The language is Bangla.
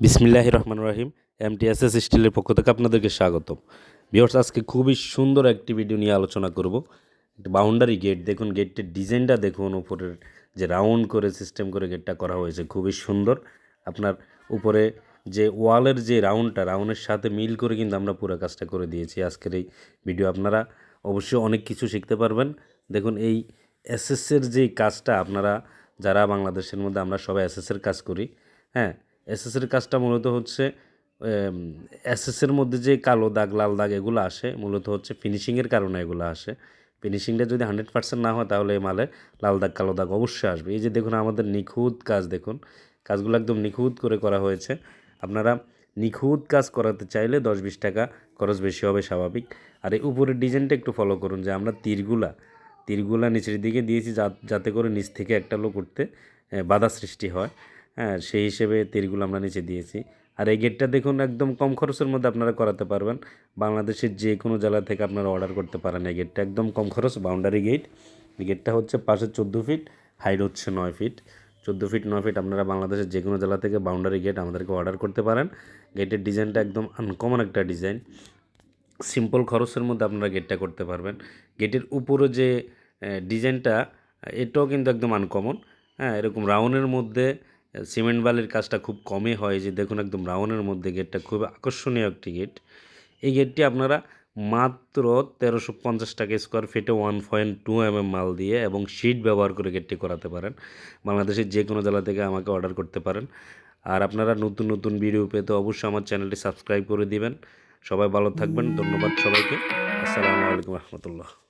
বিসমিল্লাহ রহমান রহিম এমটিএসএস স্টিলের পক্ষ থেকে আপনাদেরকে স্বাগতম। বিয়ার্স আজকে খুবই সুন্দর একটি ভিডিও নিয়ে আলোচনা করব। একটা বাউন্ডারি গেট দেখুন গেটের ডিজাইনটা দেখুন, উপরের যে রাউন্ড করে সিস্টেম করে গেটটা করা হয়েছে, খুবই সুন্দর। আপনার উপরে যে ওয়ালের যে রাউন্ডটা রাউন্ডের সাথে মিল করে কিন্তু আমরা পুরো কাজটা করে দিয়েছি। আজকের এই ভিডিও আপনারা অবশ্যই অনেক কিছু শিখতে পারবেন। দেখুন, এই এসএসের যে কাজটা আপনারা, যারা বাংলাদেশের মধ্যে আমরা সবাই এসএসের কাজ করি হ্যাঁ এসএসের কাজটা মূলত হচ্ছে এসএসের মধ্যে যে কালো দাগ, লাল দাগ এগুলো আসে, মূলত হচ্ছে ফিনিশিংয়ের কারণে এগুলো আসে। ফিনিশিংটা যদি হান্ড্রেড পার্সেন্ট না হয় তাহলে এই মালে লাল দাগ, কালো দাগ অবশ্যই আসবে। এই যে দেখুন আমাদের নিখুঁত কাজ দেখুন, কাজগুলো একদম নিখুঁত করে করা হয়েছে। আপনারা নিখুঁত কাজ করাতে চাইলে দশ বিশ টাকা খরচ বেশি হবে স্বাভাবিক। আর এই উপরের ডিজাইনটা একটু ফলো করুন, যে আমরা তীরগুলা তীরগুলা নিচের দিকে দিয়েছি যাতে করে নিচ থেকে একটা লোক উঠতে বাধা সৃষ্টি হয়। হ্যাঁ সেই হিসেবে তীরগুলো আমরা নিচে দিয়েছি। আর এই গেটটা দেখুন একদম কম খরচের মধ্যে আপনারা করাতে পারবেন। বাংলাদেশের যে কোনো জেলা থেকে আপনারা অর্ডার করতে পারেন এই গেটটা একদম কম খরচ বাউন্ডারি গেট এই গেটটা হচ্ছে পাশে চোদ্দ ফিট হাইট হচ্ছে নয় ফিট চোদ্দ ফিট নয় ফিট আপনারা বাংলাদেশের যে কোনো জেলা থেকে বাউন্ডারি গেট আমাদেরকে অর্ডার করতে পারেন। গেটের ডিজাইনটা একদম আনকমন একটা ডিজাইন সিম্পল খরচের মধ্যে আপনারা গেটটা করতে পারবেন। গেটের উপরে যে ডিজাইনটা এটাও কিন্তু একদম আনকমন হ্যাঁ এরকম রাউন্ডের মধ্যে সিমেন্ট বালির কাজটা খুব কমই হয় যে দেখুন একদম রাউন্ডের মধ্যে গেটটা খুব আকর্ষণীয় একটি গেট। এই গেটটি আপনারা মাত্র তেরোশো পঞ্চাশ টাকা স্কোয়ার ফিটে one point two M M মাল দিয়ে এবং শিট ব্যবহার করে গেটটি করাতে পারেন। বাংলাদেশের যে কোনো জেলা থেকে আমাকে অর্ডার করতে পারেন। আর আপনারা নতুন নতুন ভিডিও পেতে অবশ্যই আমার চ্যানেলটি সাবস্ক্রাইব করে দিবেন। সবাই ভালো থাকবেন। ধন্যবাদ সবাইকে। আসসালামু আলাইকুম রহমতুল্লাহ।